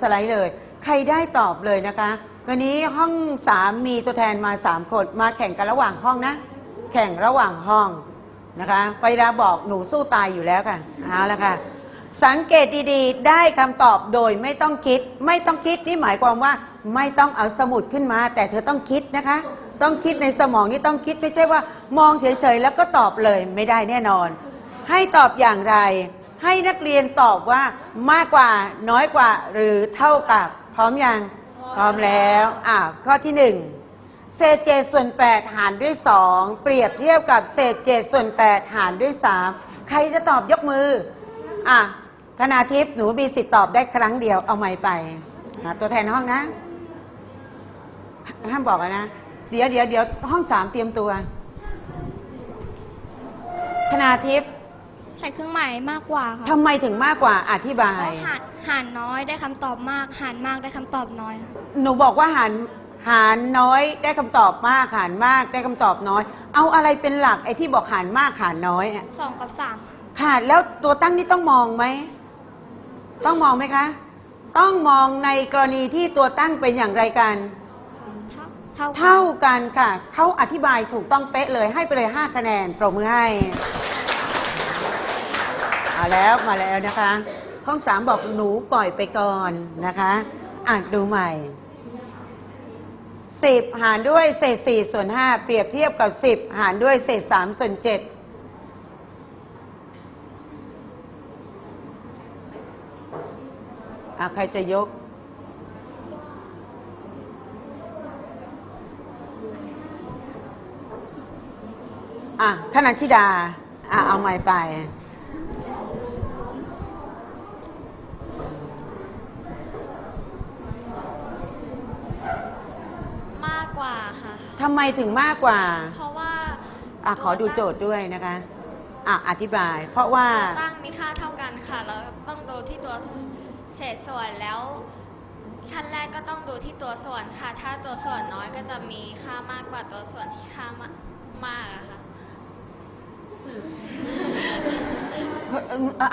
สไลด์เลย ใครได้ตอบเลยนะคะ วันนี้ห้องสามมีตัวแทนมาสามคนมาแข่งกันระหว่างห้องนะ แข่งระหว่างห้องนะคะไฟดาบอกหนูสู้ตายอยู่แล้วค่ะเอาละค่ะ สังเกตดีๆ ได้คำตอบโดยไม่ต้องคิด ไม่ต้องคิดนี่หมายความว่าไม่ต้องเอาสมุดขึ้นมา แต่เธอต้องคิดนะคะ ต้องคิดในสมองนี่ต้องคิดไม่ใช่ว่า มองเฉยๆแล้วก็ตอบเลยไม่ได้แน่นอน ให้ตอบอย่างไร ให้นักเรียนตอบว่ามากกว่าน้อยกว่าหรือเท่ากับ พร้อมยังพร้อมแล้วอ่าข้อที่หนึ่งเศษเจ็ดส่วนแปดหารด้วยสองเปรียบเทียบกับเศษเจ็ดส่วนแปดหารด้วยสามใครจะตอบยกมืออะธนาทิพย์หนูมีสิทธิ์ตอบได้ครั้งเดียวเอาไม้ไปหาตัวแทนห้องนะ ห้ามบอกนะ เดี๋ยวเดี๋ยวเดี๋ยวห้องสามเตรียมตัว ธนาทิพย์ ใส่เครื่องหมายมากกว่าค่ะทำไมถึงมากกว่าอธิบาเพย ราะหารหารน้อยได้คำตอบมาก หารมากได้คำตอบน้อยค่ะหนูบอกว่าหารหารน้อยได้คำตอบมากหารมากได้คำตอบน้อย เอาอะไรเป็นหลักไอ้ที่บอกหารมากหารน้อยอะสองกับสามค่ะแล้วตัวตั้งนี่ต้องมองไหมต้องมองไหมคะ ต้องมองในกรณีที่ตัวตั้งเป็นอย่างไรกัน เท่าเท่าเท่ากันค่ะ เขาอธิบายถูกต้องเป๊ะเลยให้ไปเลย 5 คะแนนปรบมือให้ เอาแล้วมาแล้วนะคะ ห้องสามบอกหนูปล่อยไปก่อนนะคะ อ่านดูใหม่10หารด้วยเศษ4ส่วน5เปรียบเทียบกับ10หารด้วยเศษ3ส่วน7อะใครจะยก อะธนันชิดา อะเอาไม้ไป มากกว่าค่ะ ทำไม ถึงมากกว่าเพราะว่าอะขอดูโจทย์ด้วยนะคะอะอธิบาย เพราะว่าตัวตั้งมีค่าเท่ากันค่ะ แล้วต้องดูที่ตัวเศษส่วนแล้วขั้นแรกก็ต้องดูที่ตัวส่วนค่ะ ถ้าตัวส่วนน้อยก็จะมีค่ามากกว่าตัวส่วนที่ค่ามามากอะค่ะ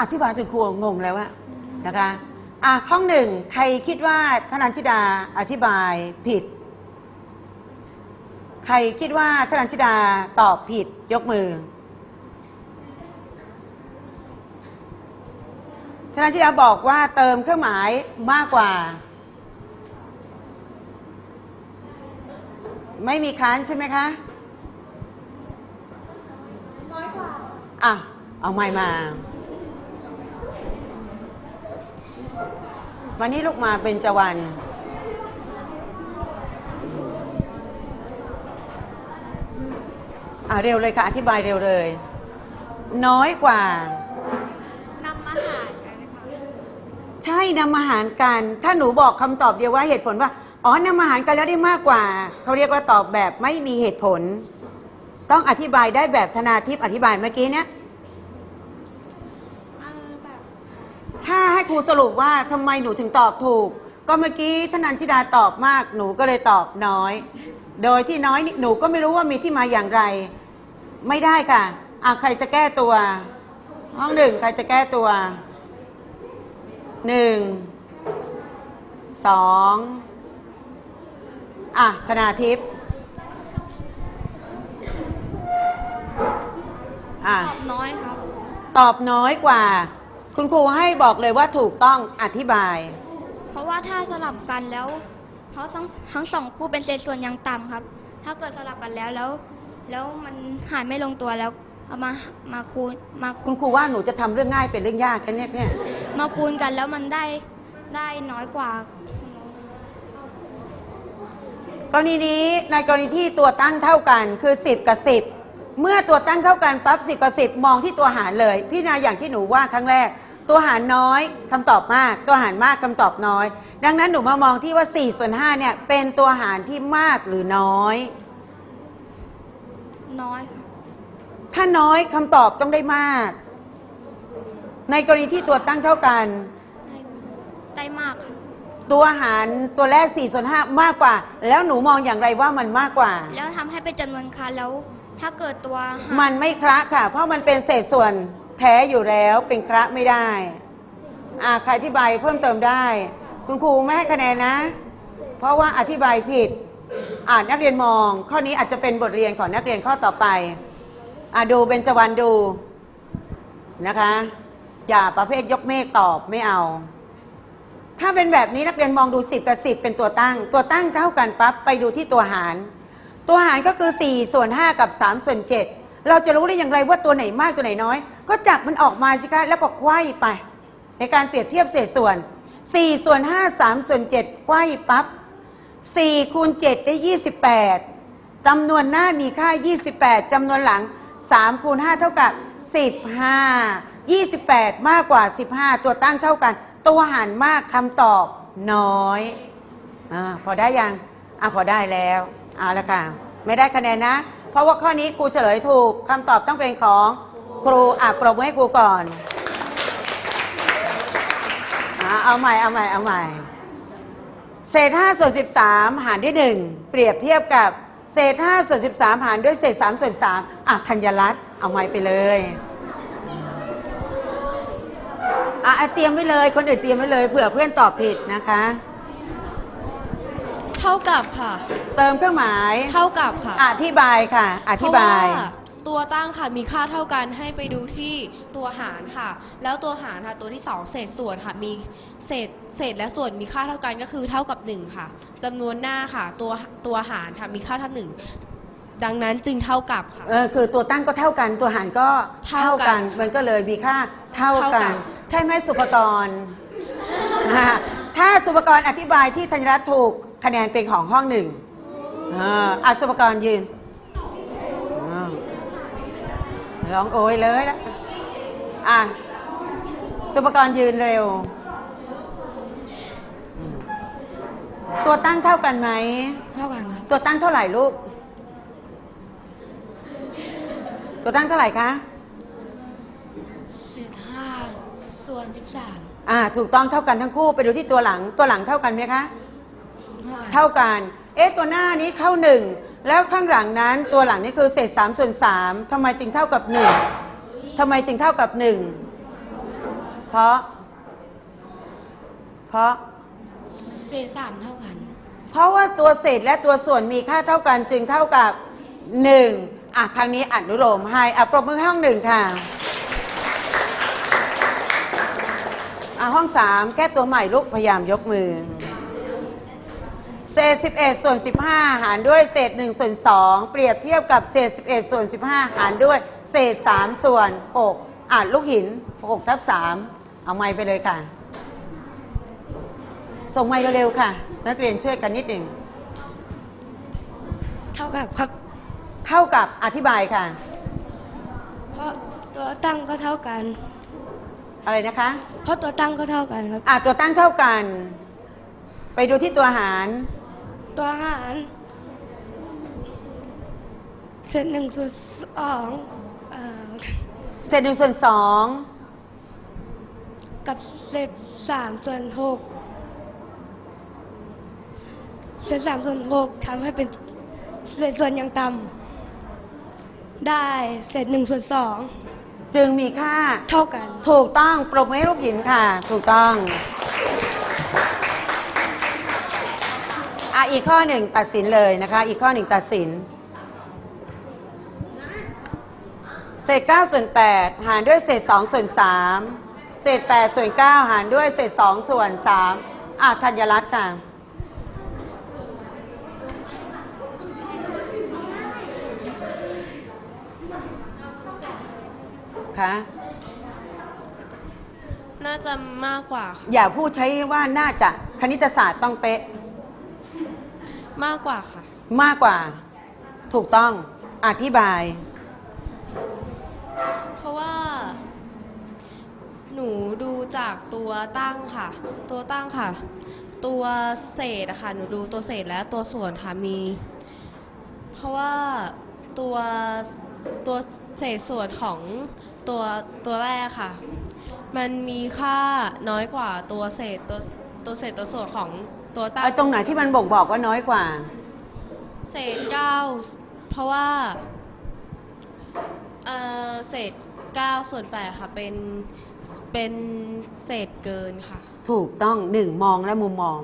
อธิบายจนครูงงแล้วอะนะคะอะข้อหนึ่งใครคิดว่าธนันชิดาอธิบายผิด ใครคิดว่าธนันชิดาตอบผิดยกมือธนันชิดาบอกว่าเติมเครื่องหมายมากกว่า ไม่มีค้านใช่ไหมคะน้อยกว่าอะเอาไม้มา วันนี้ลูกมาเป็นจวัน อะเร็วเลยค่ะ อธิบายเร็วเลย น้อยกว่า นำมาหารกันนะคะ ใช่นำมาหารกัน ถ้าหนูบอกคำตอบเดียวว่าเหตุผลว่า อ๋อนำมาหารกันแล้วได้มากกว่า เขาเรียกว่าตอบแบบไม่มีเหตุผล ต้องอธิบายได้แบบธนาทิพย์อธิบายเมื่อกี้เนี้ยถ้าให้ครูสรุปว่าทำไมหนูถึงตอบถูก ก็เมื่อกี้ธนันชิดาตอบมาก หนูก็เลยตอบน้อย โดยที่น้อยนี่หนูก็ไม่รู้ว่ามีที่มาอย่างไร ไม่ได้ค่ะอะใครจะแก้ตัว ห้องหนึ่งใครจะแก้ตัวหนึ่งสองอะธนาทิพย์อะ ตอบน้อยครับ ตอบน้อยกว่า คุณครูให้บอกเลยว่าถูกต้องอธิบาย เพราะว่าถ้าสลับกันแล้ว เพราะทั้งทั้งสองคู่เป็นเศษส่วนอย่างต่ำครับ ถ้าเกิดสลับกันแล้วแล้ว แล้วมันหารไม่ลงตัวแล้วเอามามาคูณมาคูคุณณครูว่าหนูจะทำเรื่องง่ายเป็นเรื่องยากกันเนี่ยเนี่ยมาคูณกันแล้วมันได้ได้น้อยกว่า กรณีนี้ในกรณีที่ตัวตั้งเท่ากันคือ 10 กับ 10 เมื่อตัวตั้งเท่ากันปั๊บ10 กับ 10 มองที่ตัวหารเลยพี่นาอย่างที่หนูว่าครั้งแรก ตัวหารน้อยคำตอบมาก ตัวหารมากคำตอบน้อย ดังนั้นหนูมามองที่ว่า4ส่วน5เนี่ยเป็นตัวหารที่มากหรือน้อย น้อยครับถ้าน้อยคำตอบต้องได้มาก ในกรณีที่ตัวตั้งเท่ากัน ได้ได้มากครับตัวหารตัวแรก4ส่วน5มากกว่า แล้วหนูมองอย่างไรว่ามันมากกว่า แล้วทำให้เป็นจำนวนคันแล้ว ถ้าเกิดตัวหารมันไม่คละค่ะ เพราะมันเป็นเศษส่วนแท้อยู่แล้วเป็นคละไม่ได้อ่าใครอธิบายเพิ่มเติมได้ คุณครูไม่ให้คะแนนนะ เพราะว่าอธิบายผิดอ่า นักเรียนมอง ข้อนี้อาจจะเป็นบทเรียนของนักเรียนข้อต่อไปอดูเบญจวรรณดูนะคะ อย่าประเภทยกเมฆตอบไม่เอา ถ้าเป็นแบบนี้นักเรียนมองดู 10 กับ 10 เป็นตัวตั้ง ตัวตั้งเท่ากันปั๊บไปดูที่ตัวหาร ตัวหารก็คือ 4 ส่วน 5 กับ 3 ส่วน 7 เราจะรู้ได้อย่างไรว่าตัวไหนมากตัวไหนน้อย ก็จับมันออกมาสิคะแล้วก็ไขว้ไป ในการเปรียบเทียบเศษส่วน 4 ส่วน 5 3 ส่วน7ไขว้ปั๊บ 4คูณ7ได้ 28จำนวนหน้ามีค่า 28จำนวนหลัง3คูณ5เท่ากับ 15 28 มากกว่า 15 ตัวตั้งเท่ากัน ตัวหารมากคำตอบน้อยอพอได้ยังอะพอได้แล้วเอาละค่ะ ไม่ได้คะแนนนะ เพราะว่าข้อนี้ครูเฉลยถูกคำตอบต้องเป็นของครูอะปรบมือให้ครูก่อนอเอาใหม่เอาใหม่เอาใหม่ เศษ5ส่วน13 หารด้วย 1 เปรียบเทียบกับเศษ5ส่วน13 หารด้วยเศษ3ส่วน3อะธัญรัตน์เอาใหม่ไปเลยอะอะเตรียมไว้เลย คนอื่นเตรียมไว้เลยเผื่อเพื่อนตอบผิดนะคะ เท่ากับค่ะ เติมเครื่องหมายเท่ากับค่ะ อธิบายค่ะ อธิบาย เพระว่ ตัวตั้งค่ะมีค่าเท่ากันให้ไปดูที่ตัวหารค่ะ แล้วตัวหารค่ะตัวที่ 2 เศษส่วนค่ะมีเศษเศษและส่วนมีค่าเท่ากันก็คือเท่ากับ 1 ค่ะจำนวนหน้าค่ะตัวตัวหารค่ะมีค่าเท่าหนึ่งดังนั้นจึงเท่ากับค่ะ เออคือตัวตั้งก็เท่ากันตัวหารก็เท่ากัน มันก็เลยมีค่าเท่าเท่ากักันนใช่ไหมสุภกรนะคะถ้าสุภกรอธิบายที่ธัญรัตน์ถูกคะแนนเป็นของห้องหนึ่งอ่าอะสุภกรยืนอ่า ร้องโอยเลยละอะสุภกรยืนเร็วอืมตัวตั้งเท่ากันไหม เท่ากันครับตัวตั้งเท่าไหร่ลูก ตัวตั้งเท่าไหร่คะสิบห้าส่วนสิบสามอ่า ถูกต้องเท่ากันทั้งคู่ ไปดูที่ตัวหลัง ตัวหลังเท่ากันไหมคะ เท่ากันเท่ากันเอ๊ะ ตัวหน้านี้เข้าหนึ่ง แล้วข้างหลังนั้นตัวหลังนี่คือเศษสามส่วนสามทำไมจึงเท่ากับหนึ่งทำไมจึงเท่ากับหนึ่งเพราะ เพราะเศษสามเท่ากัน เพราะว่าตัวเศษและตัวส่วนมีค่าเท่ากันจึงเท่ากับ1อะครั้งนี้อนุโลมให้อะปรบมือให้ห้องหนึ่งค่ะอะห้องสามแก้ตัวใหม่ลูกพยายามยกมือ เศษ 11 ส่วน 15 หารด้วยเศษ 1 ส่วน 2 เปรียบเทียบกับเศษ 11 ส่วน 15 หารด้วยเศษ 3 ส่วน 6อะลูกหิน 6 ทับ 3 เอาไม้ไปเลยค่ะ ส่งไม้เร็วๆค่ะ นักเรียนช่วยกันนิดหนึ่ง เท่ากับครับ เท่ากับอธิบายค่ะ เพราะตัวตั้งก็เท่ากัน อะไรนะคะ เพราะตัวตั้งก็เท่ากันครับ อะตัวตั้งเท่ากัน ไปดูที่ตัวหาร ตัวหารเศษหนึ่งส่วนสองเอ่อเศษหนึ่งส่วนสองกับเศษสามส่วนหกเศษสามส่วนหกทำให้เป็นเศษส่วนอย่างต่ำได้เศษหนึ่งส่วนสองจึงมีค่า เท่ากัน ถูกต้อง ปรบมือให้ลูกหินค่ะ ถูกต้อง อะอีกข้อหนึ่งตัดสินเลยนะคะ อีกข้อหนึ่งตัดสิน เศษ9ส่วน8หารด้วยเศษ2ส่วน3เศษ8ส่วน9หารด้วยเศษ2ส่วน3อะธัญรัตน์ค่ะค่ะน่าจะมากกว่าค่ะอย่าพูดใช้ว่าน่าจะคณิตศาสตร์ต้องเป๊ะ มากกว่าค่ะ มากกว่า ถูกต้องอธิบาย เพราะว่า หนูดูจากตัวตั้งค่ะ ตัวตั้งค่ะ ตัวเศษอะค่ะ หนูดูตัวเศษและตัวส่วนค่ะมี เพราะว่าตัวตัวเศษส่วนของตัวตัวแรกค่ะ มันมีค่าน้อยกว่าตัวเศษตัวตัวเศษตัวส่วนของ ตัวตั้งไอ้ตรงไหนที่มันบ่งบอกว่าน้อยกว่า เศษเก้าเพราะว่าเอ่อเศษ9ส่วน8ค่ะเป็นเป็นเศษเกินค่ะ ถูกต้องหนึ่งมองและมุมมอง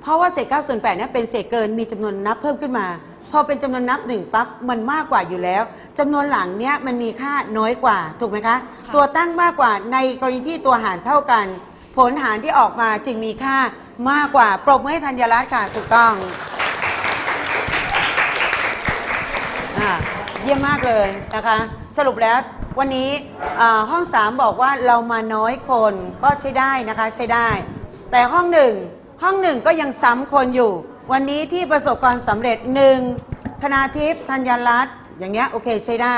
เพราะว่าเศษ9ส่วน8เนี่ยเป็นเศษเกินมีจำนวนนับเพิ่มขึ้นมา พอเป็นจำนวนนับหนึ่งปั๊บมันมากกว่าอยู่แล้วจำนวนหลังเนี่ยมันมีค่าน้อยกว่า ถูกไหมคะ ค่ะ ตัวตั้งมากกว่าในกรณีที่ตัวหารเท่ากัน ผลหารที่ออกมาจึงมีค่า มากกว่า ปรบมือให้ธัญรัตน์ค่ะ ถูกต้องอ่าเยี่ยมมากเลยนะคะ สรุปแล้ววันนี้อ่าห้อง 3 บอกว่าเรามาน้อยคนก็ใช้ได้นะคะใช้ได้ แต่ห้องหนึ่งห้องหนึ่งก็ยังซ้ำคนอยู่ วันนี้ที่ประสบความสำเร็จหนึ่งธนาทิพย์ธัญรัตน์อย่างเงี้ยโอเคใช้ได้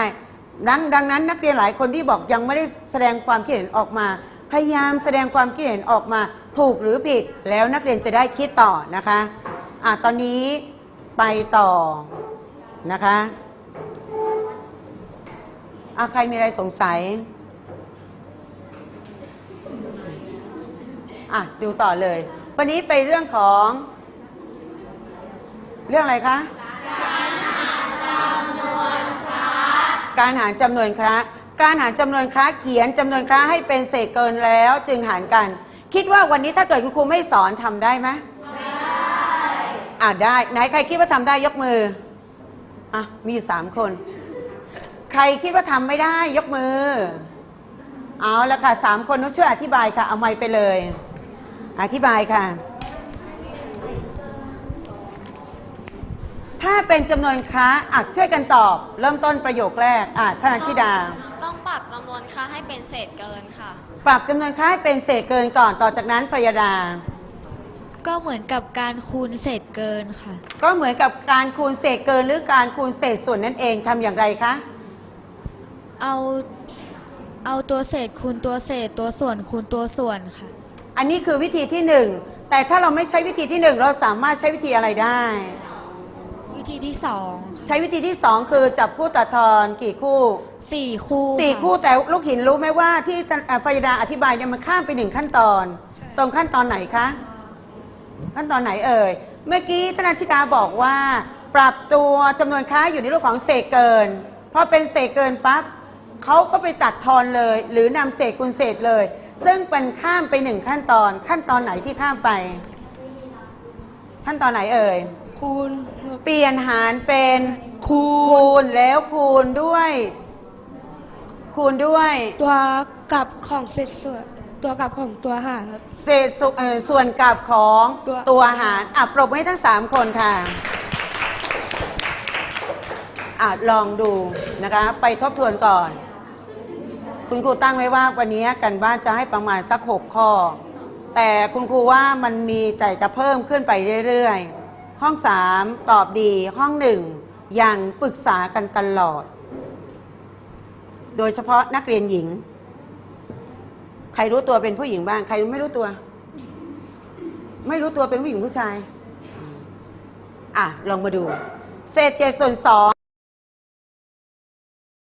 ดังดังนั้นนักเรียนหลายคนที่บอกยังไม่ได้แสดงความคิดเห็นออกมา พยายามแสดงความคิดเห็นออกมา ถูกหรือผิดแล้วนักเรียนจะได้คิดต่อนะคะอะตอนนี้ไปต่อนะคะอะใครมีอะไรสงสัยอะดูต่อเลย วันนี้ไปเรื่องของ เรื่องอะไรคะ การหารจำนวนคระการหารจำนวนคระเขียนจำนวนคระให้เป็นเศษเกินแล้วจึงหารกัน คิดว่าวันนี้ถ้าเกิดคุณครูไม่สอนทำได้ไหมได้อ่าได้ไหนใครคิดว่าทำได้ยกมืออะมีอยู่สามคน ใครคิดว่าทำไม่ได้ยกมือ เอาละค่ะสามคนนุชช่วยอธิบายค่ะ เอาไม้ไปเลย อธิบายค่ะ ถ้าเป็นจำนวนคระอะช่วยกันตอบ เริ่มต้นประโยคแรกอะธนชิดา ต้องปรับจำนวนค่าให้เป็นเศษเกินค่ะ ปรับจำนวนคระให้เป็นเศษเกินก่อน ต่อจากนั้นพยาดา ก็เหมือนกับการคูณเศษเกินค่ะ ก็เหมือนกับการคูณเศษเกินหรือการคูณเศษส่วนนั่นเองทำอย่างไรคะ เอาเอาตัวเศษคูณตัวเศษตัวส่วนคูณตัวส่วนค่ะ อันนี้คือวิธีที่หนึ่งแต่ถ้าเราไม่ใช้วิธีที่หนึ่งเราสามารถใช้วิธีอะไรได้ วิธีที่สองค่ะ ใช้วิธีที่สองคือจับคู่ตัดทอนกี่คู่สี่คู่สี่ะ คู่แต่ลูกหินรู้ไหมว่าที่อ่าพยาดาอธิบายเนี่ยมันข้ามไปหนึ่งขั้นตอน ตรงขั้นตอนไหนคะ ขั้นตอนไหนเอ่ย เมื่อกี้ธนาชิกาบอกว่า ปรับตัวจำนวนค้าอยู่ในรูปของเศษเกินพอเป็นเศษเกินปั๊บเขาก็ไปตัดทอนเลย หรือนำเศษคูณเศษเลย ซึ่งเป็นข้ามไปหนึ่งขั้นตอน ขั้นตอนไหนที่ข้ามไป ขั้นตอนไหนเอ่ย คูณเปลี่ยนหารเป็นคูคูณแล้วคูณด้วย คูณด้วย ตัวกลับของเศษส่วนตัวกลับของตัวหารครับ เศษส่วนเอ่อส่วนกลับของตัว ตัวหารอะปรบมือให้ทั้ง 3 คนค่ะอะลองดูนะคะ ไปทบทวนก่อน คุณครูตั้งไว้ว่าวันนี้กันบ้านจะให้ประมาณสัก 6 ข้อ แต่คุณครูว่ามันมีแต่จะเพิ่มขึ้นไปเรื่อย ๆ ห้อง 3 ตอบดีห้อง1ยังปรึกษากันตลอด โดยเฉพาะนักเรียนหญิง ใครรู้ตัวเป็นผู้หญิงบ้าง ใครไม่รู้ตัว ไม่รู้ตัวเป็นผู้หญิงผู้ชาย อะ ลองมาดู เศษเจ็ดส่วนสอง